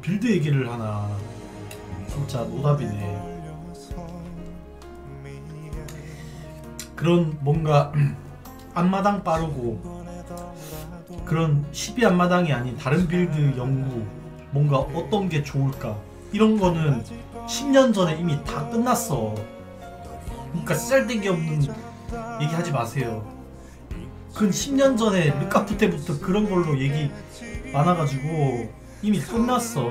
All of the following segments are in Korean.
빌드 얘기를 하나. 진짜 노답이네. 그런 뭔가 앞마당 빠르고 그런 12 앞마당이 아닌 다른 빌드 연구 뭔가 어떤 게 좋을까? 이런 거는 10년 전에 이미 다 끝났어. 그러니까 쓸데기 없는 얘기 하지 마세요. 그건 10년 전에 르카프 때부터 그런 걸로 얘기 많아가지고 이미 끝났어.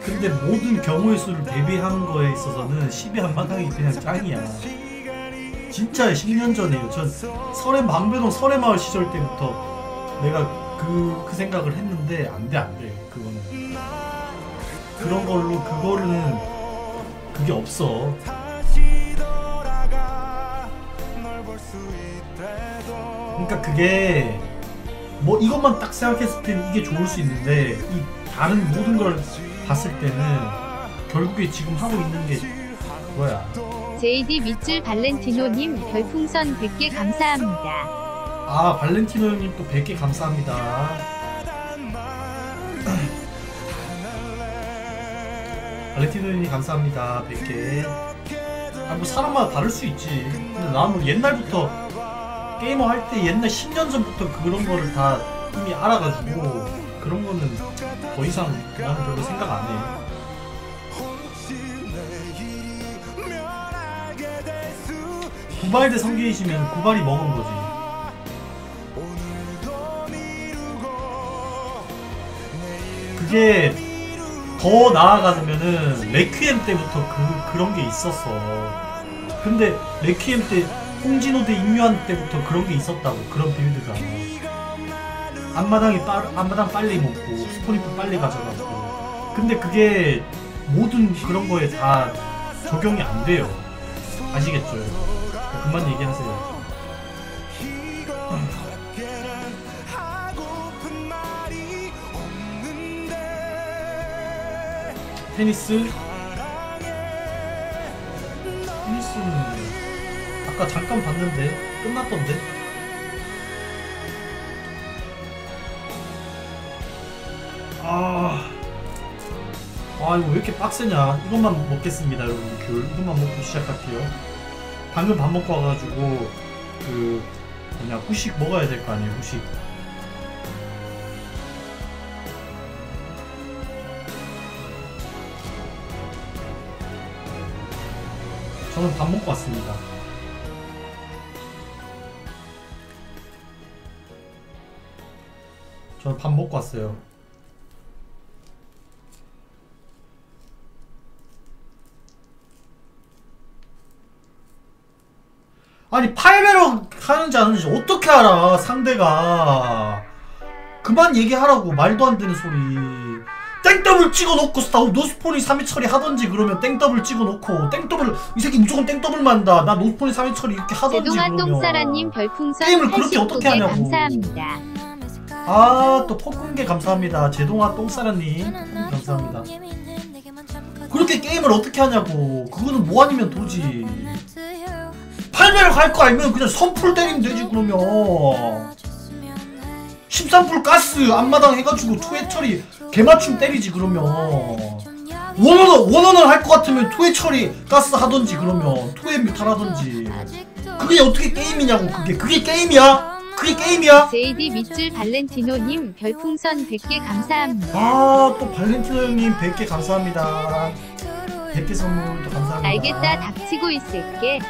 근데 모든 경우의 수를 대비한 거에 있어서는 12 앞마당이 그냥 짱이야. 진짜 10년 전이에요. 전 설의 망배동 설의 마을 시절 때부터 내가 그, 그 생각을 했는데 안 돼 안 돼 그거는. 그런 걸로 그거는 그게 없어. 그러니까 그게 뭐 이것만 딱 생각했을 때는 이게 좋을 수 있는데 이 다른 모든 걸 봤을 때는 결국에 지금 하고 있는 게 그거야. JD 밑줄 발렌티노님 별풍선 100개 감사합니다. 아 발렌티노 형님 또 100개 감사합니다. 발렌티노 형님 감사합니다. 100개. 아 뭐 사람마다 다를 수 있지. 근데 나는 뭐 옛날부터 게이머 할 때 옛날 10년 전부터 그런 거를 다 이미 알아가지고 그런 거는 더 이상 나는 별로 생각 안 해 구발 대 성계이시면 구발이 먹은 거지 그게 더 나아가면은 레퀴엠 때부터 그 그런 게 있었어. 근데 레퀴엠 때 홍진호 대 임요한 때부터 그런 게 있었다고 그런 빌드가. 앞마당이 빠 앞마당 빨리 먹고 스포니프 빨리 가져가고. 근데 그게 모든 그런 거에 다 적용이 안 돼요. 아시겠죠? 그만 얘기하세요. 테니스 테니스는 아까 잠깐 봤는데. 끝났던데? 아, 아 이거 왜 이렇게 빡세냐. 이것만 먹겠습니다 여러분. 귤. 이것만 먹고 시작할게요. 방금 밥 먹고 와가지고 그 뭐냐 후식 먹어야 될 거 아니에요 후식. 저는 밥 먹고 왔습니다. 저는 밥 먹고 왔어요. 아니 8배로 하는지 안 하는지 어떻게 알아 상대가 그만 얘기하라고 말도 안 되는 소리 땡더블 찍어놓고 스타우 노스폰이 3위 처리 하던지 그러면 땡더블 찍어놓고 땡더블 이 새끼 무조건 땡더블 만다 나 노스폰이 3위 처리 이렇게 하던지 그러면 게임을 그렇게 89개 어떻게 하냐고. 감사합니다. 아또 폭군계 감사합니다. 제동아 똥사라님. 감사합니다. 그렇게 게임을 어떻게 하냐고. 그거는 뭐 아니면 도지. 8배를 갈 거 알면 그냥 선풀 때리면 되지 그러면. 13풀 가스 앞마당 해가지고 투회 처리 개맞춤 때리지 그러면. 원원을 원원을 할 것 같으면 투회 처리 가스 하던지 그러면. 투회 뮤탈 하던지. 그게 어떻게 게임이냐고 그게. 그게 게임이야? 그게 게임이야? JD 밑줄 발렌티노님 별풍선 100개 감사합니다. 아 또 발렌티노 형님 100개 감사합니다 100개 선물도 감사합니다 알겠다 닥치고 있을게.